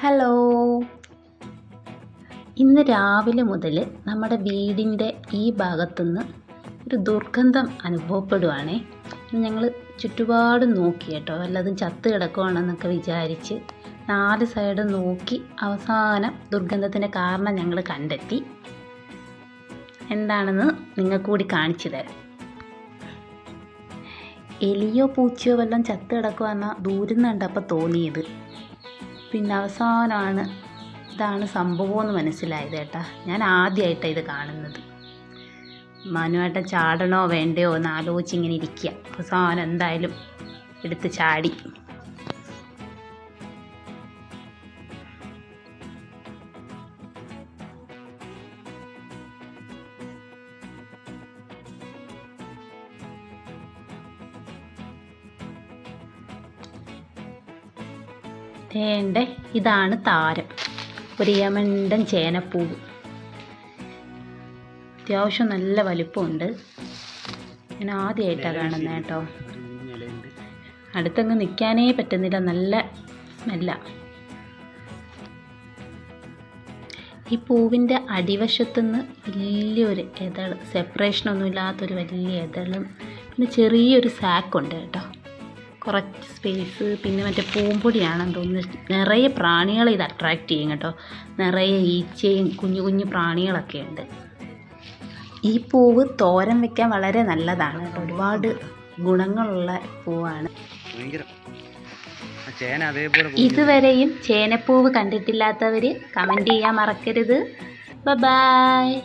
Hello ഇന്ന് രാവിലെ മുതൽ നമ്മുടെ വീടിന്റെ ഈ ഭാഗത്തുനിന്ന് ഒരു ദുർഗന്ധം അനുഭവപ്പെടുവാണേ. ഞങ്ങൾ ചുറ്റുപാട് നോക്കി കേട്ടോ. വല്ലതും ചത്ത് കിടക്കുവാണെന്നൊക്കെ വിചാരിച്ച് നാല് സൈഡ് നോക്കി അവസാനം ദുർഗന്ധത്തിന്റെ കാരണം ഞങ്ങൾ കണ്ടെത്തി. എന്താണെന്ന് നിങ്ങൾക്ക് കൂടി കാണിച്ചു തരാം. എലിയോ പൂച്ചയോ വല്ലതും ചത്ത് കിടക്കുവാന്ന ദൂരം കണ്ടപ്പോൾ തോന്നിയത്. പിന്നെ അവസാനമാണ് ഇതാണ് സംഭവം എന്ന് മനസ്സിലായത് കേട്ടാ. ഞാൻ ആദ്യമായിട്ടാണ് ഇത് കാണുന്നത്. മനുവേട്ടൻ ചാടണോ വേണ്ടയോ എന്ന് ആലോചിച്ച് ഇങ്ങനെ ഇരിക്കുക. അവസാനം എന്തായാലും എടുത്ത് ചാടി. വേണ്ടേ ഇതാണ് താരം. ഒരു യമണ്ടൻ ചേനപ്പൂവ്. അത്യാവശ്യം നല്ല വലിപ്പമുണ്ട്. ഞാൻ ആദ്യമായിട്ടാണ് കാണുന്നത് കേട്ടോ. അടുത്തങ്ങ് നിൽക്കാനേ പറ്റുന്നില്ല. നല്ല സ്മെല്ല. ഈ പൂവിന്റെ അടിവശത്തുനിന്ന് വലിയൊരു ഇതൾ സെപ്പറേഷനൊന്നുമില്ലാത്തൊരു വലിയ ഇതളും പിന്നെ ചെറിയൊരു സാക്കുണ്ട് കേട്ടോ. കുറച്ച് സ്പേസ് പിന്നെ മറ്റേ പൂമ്പൊടിയാണെന്ന് തോന്നുന്നു. നിറയെ പ്രാണികളെ ഇത് അട്രാക്റ്റ് ചെയ്യും കേട്ടോ. നിറയെ ഈച്ചയും കുഞ്ഞു കുഞ്ഞു പ്രാണികളൊക്കെ ഉണ്ട്. ഈ പൂവ് തോരൻ വെക്കാൻ വളരെ നല്ലതാണ് ഒരുപാട് ഗുണങ്ങളുള്ള പൂവാണ്. ഇതുവരെയും ചേനപ്പൂവ് കണ്ടിട്ടില്ലാത്തവർ കമന്റ് ചെയ്യാൻ മറക്കരുത്. ബൈ